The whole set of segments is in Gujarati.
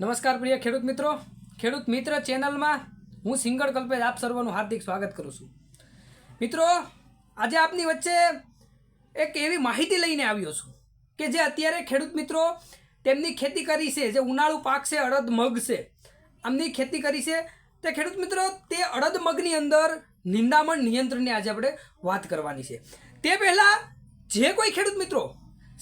નમસ્કાર પ્રિય ખેડૂત મિત્રો. ખેડૂત મિત્ર ચેનલમાં હું સિંગળ કલ્પેશ આપ સર્વનું હાર્દિક સ્વાગત કરું છું. મિત્રો, આજે આપની વચ્ચે એક એવી માહિતી લઈને આવ્યો છું કે જે અત્યારે ખેડૂત મિત્રો તેમની ખેતી કરી છે, જે ઉનાળુ પાક છે, અડદ મગ છે, આમની ખેતી કરી છે. તે ખેડૂત મિત્રો, તે અડદ મગની અંદર નિંદામણ નિયંત્રણની આજે આપણે વાત કરવાની છે. તે પહેલાં જે કોઈ ખેડૂત મિત્રો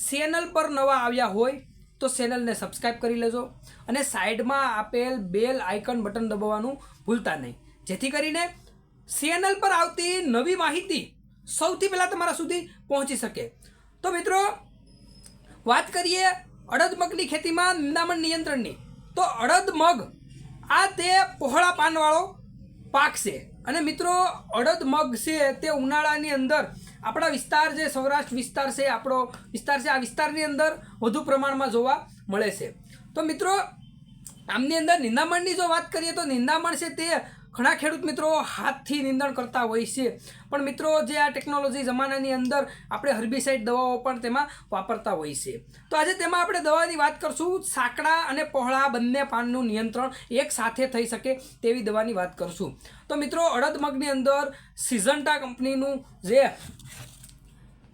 ચેનલ પર નવા આવ્યા હોય તો ચેનલને સબસ્ક્રાઇબ કરી લેજો અને સાઈડમાં આપેલ બેલ આઇકન બટન દબાવવાનું ભૂલતા નહીં. જેથી કરીને ચેનલ પર આવતી નવી માહિતી સૌથી પહેલાં તમારા સુધી પહોંચી શકે. તો મિત્રો, વાત કરીએ અડદ મગની ખેતીમાં નિંદામણ નિયંત્રણની. તો અડદ મગ, આ તે પહોળા પાનવાળો પાક છે. અને મિત્રો, અડદ મગ છે તે ઉનાળાની અંદર આપણા વિસ્તાર જે સૌરાષ્ટ્ર વિસ્તાર છે, આપણો વિસ્તાર છે, આ વિસ્તારની અંદર વધુ પ્રમાણમાં જોવા મળે છે. તો મિત્રો આમની અંદર નિંદામણની જો વાત કરીએ તો નિંદામણ છે તે ઘણા ખેડૂત મિત્રો હાથથી નિંદણ કરતા હોય છે. પણ મિત્રો, જે આ ટેકનોલોજી જમાનાની અંદર આપણે હર્બિસાઇડ દવાઓ પણ તેમાં વાપરતા હોય છે. તો આજે તેમાં આપણે દવાની વાત કરશું, સાંકડા અને પહોળા બંને પાનનું નિયંત્રણ એક સાથે થઈ શકે તેવી દવાની વાત કરશું. તો મિત્રો, અડદ મગની અંદર સિઝન્ટા કંપનીનું જે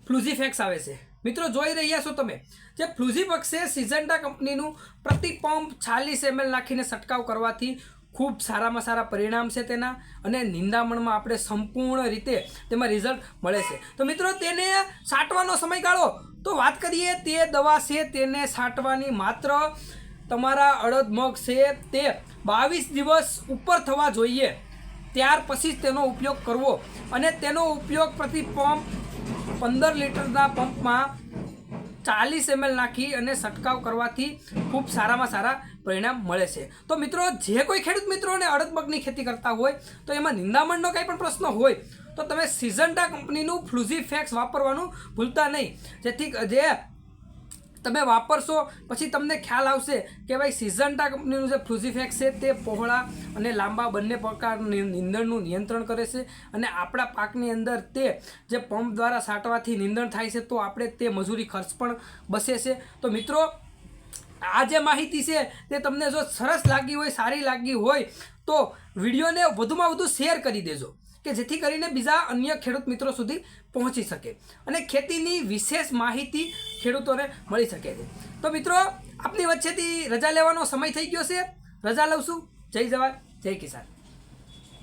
ફ્લુઝીફેક્સ આવે છે મિત્રો જોઈ રહ્યા છો તમે? જે ફ્લુઝીબક્સે સિઝન્ટા કંપનીનું પ્રતિ પંપ ચાલીસ એમએલ નાખીને છંટકાવ કરવાથી ખૂબ સારામાં સારા પરિણામ છે તેના અને નિંદામણમાં આપણે સંપૂર્ણ રીતે તેમાં રિઝલ્ટ મળે છે. તો મિત્રો તેને છાંટવાનો સમયગાળો તો વાત કરીએ તે દવા છે તેને છાંટવાની માત્ર તમારા અડદ મગ છે તે બાવીસ દિવસ ઉપર થવા જોઈએ. ત્યાર પછી જ તેનો ઉપયોગ કરવો અને તેનો ઉપયોગ પ્રતિ પંપ પંદર લીટરના પંપમાં ચાલીસ એમએલ નાખી અને છંટકાવ કરવાથી ખૂબ સારામાં સારા પરિણામ મળે છે. તો મિત્રો, જે કોઈ ખેડૂત મિત્રોને અડદ મગની ખેતી કરતા હોય, તો એમાં નિંદામણનો કંઈ પણ પ્રશ્ન હોય, તો તમે સિઝન્ટા કંપનીનું ફ્લુઝી ફેક્સ વાપરવાનું ભૂલતા નહીં. જેથી જે તમે વાપરશો, પછી તમને ખ્યાલ આવશે કે ભાઈ સિઝન્ટા કંપનીનું જે ફ્લુઝીફેક્સ છે તે પહોળા અને લાંબા બંને પ્રકારનું નીંદણનું નિયંત્રણ કરે છે અને આપણા પાકની અંદર તે જે પંપ દ્વારા છાંટવાથી નીંદણ થાય છે તો આપણે તે મજૂરી ખર્ચ પણ બસે છે. તો મિત્રો, આ જે માહિતી છે તે તમને જો સરસ લાગી હોય, સારી લાગી હોય, તો વિડીયોને વધુમાં વધુ શેર કરી દેજો. કે જેથી કરીને બીજા અન્ય ખેડૂત મિત્રો સુધી પહોંચી શકે અને ખેતીની વિશેષ માહિતી ખેડૂતોને મળી શકે છે. તો મિત્રો, આપની વચ્ચેથી રજા લેવાનો સમય થઈ ગયો છે. રજા લઉં છું. જય જવાન. જય કિસાન.